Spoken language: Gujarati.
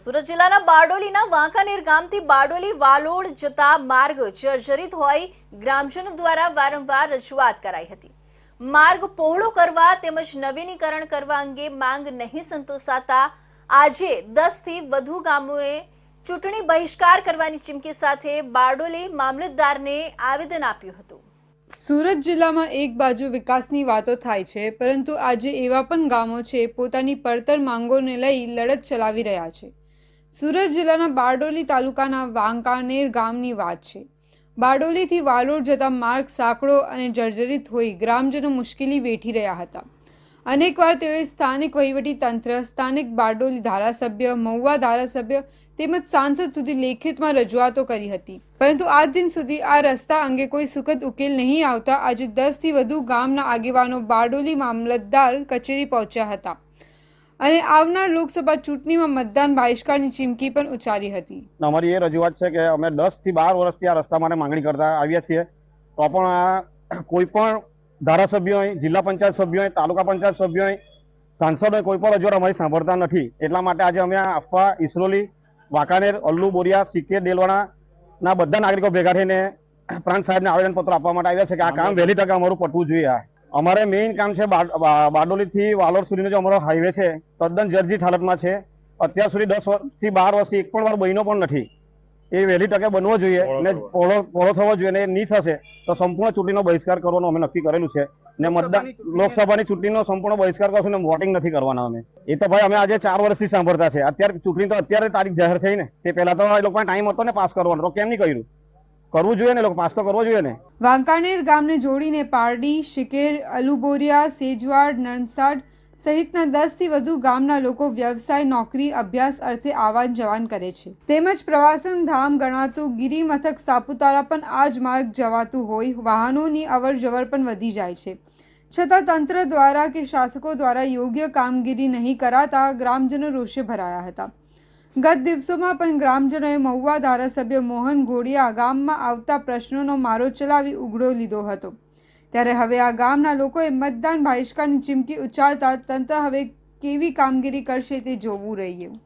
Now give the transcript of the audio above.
સુરત જિલ્લાના બારડોલીના વાંકાનેર ગામથી બારડોલી વાલોડ જતા માર્ગ જર્જરિત હોય ગ્રામજનો દ્વારા વારંવાર રજૂઆત કરાઈ હતી. માર્ગ પહોળો કરવા તેમજ નવીનીકરણ કરવા અંગે માંગ નહીં સંતોષાતા આજે દસથી વધુ ગામોએ ચૂંટણી બહિષ્કાર કરવાની ચીમકી સાથે બારડોલી મામલતદારને આવેદન આપ્યું હતું. સુરત જિલ્લામાં એક બાજુ વિકાસની વાતો થાય છે, પરંતુ આજે એવા પણ ગામો છે પોતાની પડતર માંગોને લઈ લડત ચલાવી રહ્યા છે. સુરત જિલ્લાના બારડોલી તાલુકાના વાંકાનેર ગામની વાત છે. બારડોલીથી વાલોડ જતા માર્ગ સાંકડો અને જર્જરિત હોઈ ગ્રામજનો મુશ્કેલી વેઠી રહ્યા હતા. અનેકવાર તેઓએ સ્થાનિક વહીવટી તંત્ર, સ્થાનિક બારડોલી ધારાસભ્ય, મહુવા ધારાસભ્ય તેમજ સાંસદ સુધી લેખિતમાં રજૂઆતો કરી હતી. પરંતુ આજ દિન સુધી આ રસ્તા અંગે કોઈ સુખદ ઉકેલ નહીં આવતા આજે દસથી વધુ ગામના આગેવાનો બારડોલી મામલતદાર કચેરી પહોંચ્યા હતા. અને આવનાર લોકસભા ચૂંટણીમાં મતદાન બહિષ્કારની ચીમકી પણ ઉચ્ચારી હતી. અમારી એ રજૂઆત છે કે અમે દસથી બાર વર્ષથી આ રસ્તા માટે માંગણી કરતા આવ્યા છીએ. તો પણ આ કોઈ પણ ધારાસભ્યો હોય જિલ્લા પંચાયત સભ્યો હોય તાલુકા પંચાયત સભ્યો હોય સાંસદ હોય કોઈ પણ રજૂઆત અમારી સાંભળતા નથી. એટલા માટે આજે અમે આપવા ઇસરોલી, વાંકાનેર, અલ્લુ, બોરિયા, સિક્કે, દેલવાણાના બધા નાગરિકો ભેગા થઈને પ્રાંત સાહેબને આવેદનપત્ર આપવા માટે આવ્યા છે કે આ કામ વહેલી તકે અમારું પટવું જોઈએ અમારે મેઇન કામ છે બારડોલીથી થી વાલોડ સુધીનો જે અમારો હાઈવે છે તદ્દન જર્જિત હાલતમાં છે. અત્યાર સુધી દસ વર્ષથી બાર વર્ષથી એક પણ વાર બન્યો પણ નથી. એ વહેલી તકે બનવો જોઈએ ને પહોળો પહોળો થવો જોઈએ ને એ નહીં થશે તો સંપૂર્ણ ચૂંટણીનો બહિષ્કાર કરવાનો અમે નક્કી કરેલું છે. ને મતદાન લોકસભાની ચૂંટણીનો સંપૂર્ણ બહિષ્કાર કરશું ને વોટિંગ નથી કરવાના અમે. એ તો ભાઈ અમે આજે ચાર વર્ષથી સાંભળતા છે. અત્યારે ચૂંટણી તો અત્યારે તારીખ જાહેર થઈ ને. તે પહેલા તો એ લોકોને ટાઈમ હતો ને પાસ કરવાનો. તો કેમ નહીં કર્યું? કરવું જોઈએ ને લોકો પાસ તો કરવો જોઈએ ને? વાંકાનેર ગામને જોડીને પારડી, શિકેર, અલુબોરિયા, સેજવાડ, નનસાડ સહિતના દસથી વધુ ગામના લોકો વ્યવસાય, નોકરી, અભ્યાસ અર્થે આવાન જવાન કરે છે. તેમજ પ્રવાસન ધામ ગણાતું ગિરિમથક સાપુતારા પણ આ જ માર્ગ જવાતું હોય, વાહનોની અવર જવર પણ વધી જાય છે. છતાં તંત્ર દ્વારા કે શાસકો દ્વારા યોગ્ય કામગીરી નહીં કરાતા ગ્રામજનો રોષે ભરાયા હતા. ગત દિવસોમાં પણ ગ્રામજનોએ મહુવા ધારાસભ્ય મોહન ઘોડિયા ગામમાં આવતા પ્રશ્નોનો મારો ચલાવી ઉઘડો લીધો હતો. ત્યારે હવે આ ગામના લોકોએ મતદાન બહિષ્કારની ચીમકી ઉચ્ચારતા તંત્ર હવે કેવી કામગીરી કરશે તે જોવું રહ્યું.